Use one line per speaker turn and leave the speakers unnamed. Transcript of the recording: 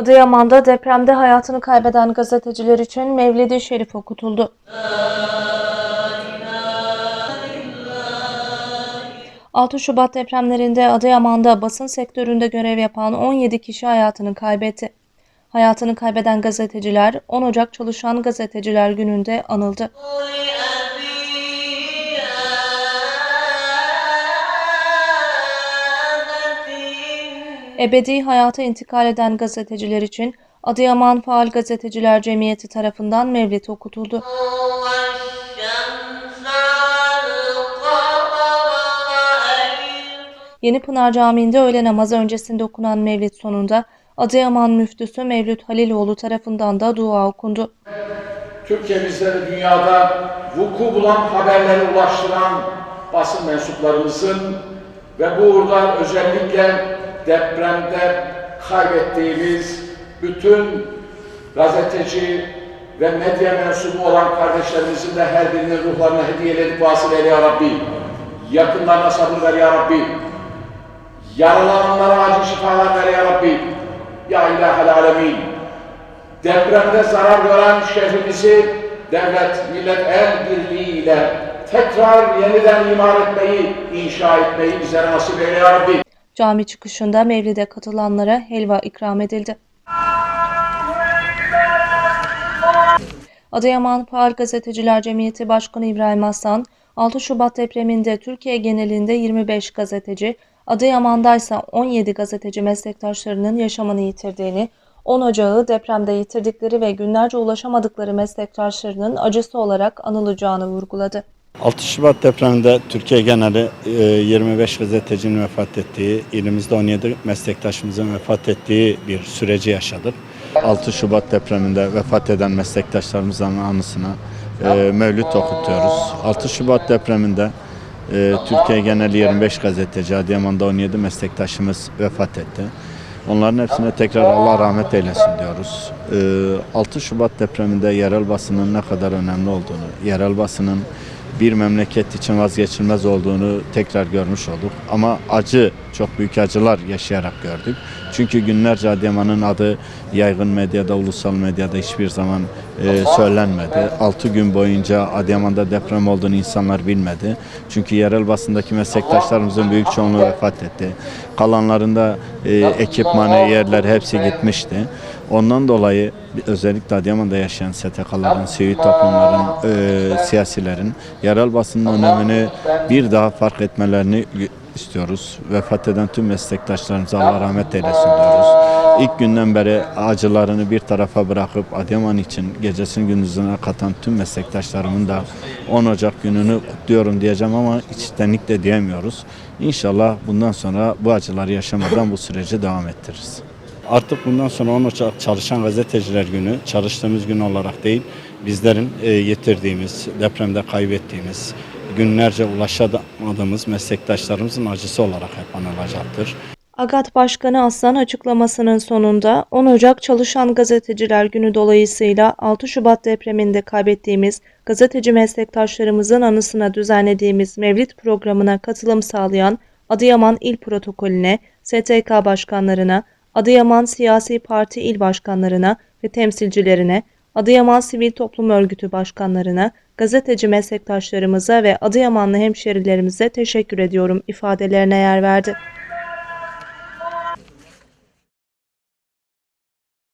Adıyaman'da depremde hayatını kaybeden gazeteciler için Mevlid-i Şerif okutuldu. ...6 Şubat depremlerinde Adıyaman'da basın sektöründe görev yapan 17 kişi hayatını kaybetti. Hayatını kaybeden gazeteciler 10 Ocak Çalışan Gazeteciler Günü'nde anıldı. Ebedi hayata intikal eden gazeteciler için Adıyaman Faal Gazeteciler Cemiyeti tarafından mevlid okutuldu. Yeni Pınar Camii'nde öğle namazı öncesinde okunan mevlid sonunda Adıyaman müftüsü Mevlüt Haliloğlu tarafından da dua okundu.
Türkiye'mizde ve dünyada vuku bulan haberleri ulaştıran basın mensuplarımızın ve bu uğurda özellikle depremde kaybettiğimiz bütün gazeteci ve medya mensubu olan kardeşlerimizin de her birinin ruhlarına hediyeleri vasıl eyle ya Rabbi. Yakınlarına sabır ver ya Rabbi. Yaralananlara acil şifalar ver ya Rabbi. Ya İlahel Alemin. Depremde zarar gören şehrimizi devlet, millet el birliğiyle tekrar yeniden imar etmeyi, inşa etmeyi bize nasip eyle ya Rabbi.
Cami çıkışında mevlide katılanlara helva ikram edildi. Adıyaman Faal Gazeteciler Cemiyeti Başkanı İbrahim Aslan, 6 Şubat depreminde Türkiye genelinde 25 gazeteci, Adıyaman'da ise 17 gazeteci meslektaşlarının yaşamını yitirdiğini, 10 Ocağı depremde yitirdikleri ve günlerce ulaşamadıkları meslektaşlarının acısı olarak anılacağını vurguladı.
6 Şubat depreminde Türkiye geneli e, 25 gazetecinin vefat ettiği, ilimizde 17 meslektaşımızın vefat ettiği bir süreci yaşadık. 6 Şubat depreminde vefat eden meslektaşlarımızın anısına e, mevlüt okutuyoruz. 6 Şubat depreminde e, Türkiye geneli 25 gazeteci, Adıyaman'da 17 meslektaşımız vefat etti. Onların hepsine tekrar Allah rahmet eylesin diyoruz. E, 6 Şubat depreminde yerel basının ne kadar önemli olduğunu, yerel basının bir memleket için vazgeçilmez olduğunu tekrar görmüş olduk. Ama acı, çok büyük acılar yaşayarak gördük. Çünkü günlerce Adıyaman'ın adı yaygın medyada, ulusal medyada hiçbir zaman e, söylenmedi. 6 gün boyunca Adıyaman'da deprem olduğunu insanlar bilmedi. Çünkü yerel basındaki meslektaşlarımızın büyük çoğunluğu vefat etti. Kalanlarında e, ekipmanı, yerler hepsi gitmişti. Ondan dolayı özellikle Adıyaman'da yaşayan STK'ların, sivil toplumların, e, siyasilerin yerel basının önemini bir daha fark etmelerini istiyoruz. Vefat eden tüm meslektaşlarımıza Allah rahmet eylesin diyoruz. İlk günden beri acılarını bir tarafa bırakıp Adıyaman için gecesini gündüzüne katan tüm meslektaşlarımın da 10 Ocak gününü kutluyorum diyeceğim ama içtenlikle diyemiyoruz. İnşallah bundan sonra bu acıları yaşamadan bu süreci devam ettiririz. Artık bundan sonra 10 Ocak Çalışan Gazeteciler Günü çalıştığımız gün olarak değil, bizlerin e, yitirdiğimiz, depremde kaybettiğimiz, günlerce ulaşamadığımız meslektaşlarımızın acısı olarak hep anılacaktır.
AGAT Başkanı Aslan açıklamasının sonunda 10 Ocak Çalışan Gazeteciler Günü dolayısıyla 6 Şubat depreminde kaybettiğimiz gazeteci meslektaşlarımızın anısına düzenlediğimiz Mevlid programına katılım sağlayan Adıyaman İl Protokolüne, STK başkanlarına, Adıyaman Siyasi Parti il başkanlarına ve temsilcilerine, Adıyaman Sivil Toplum Örgütü başkanlarına, gazeteci meslektaşlarımıza ve Adıyamanlı hemşerilerimize teşekkür ediyorum ifadelerine yer verdi.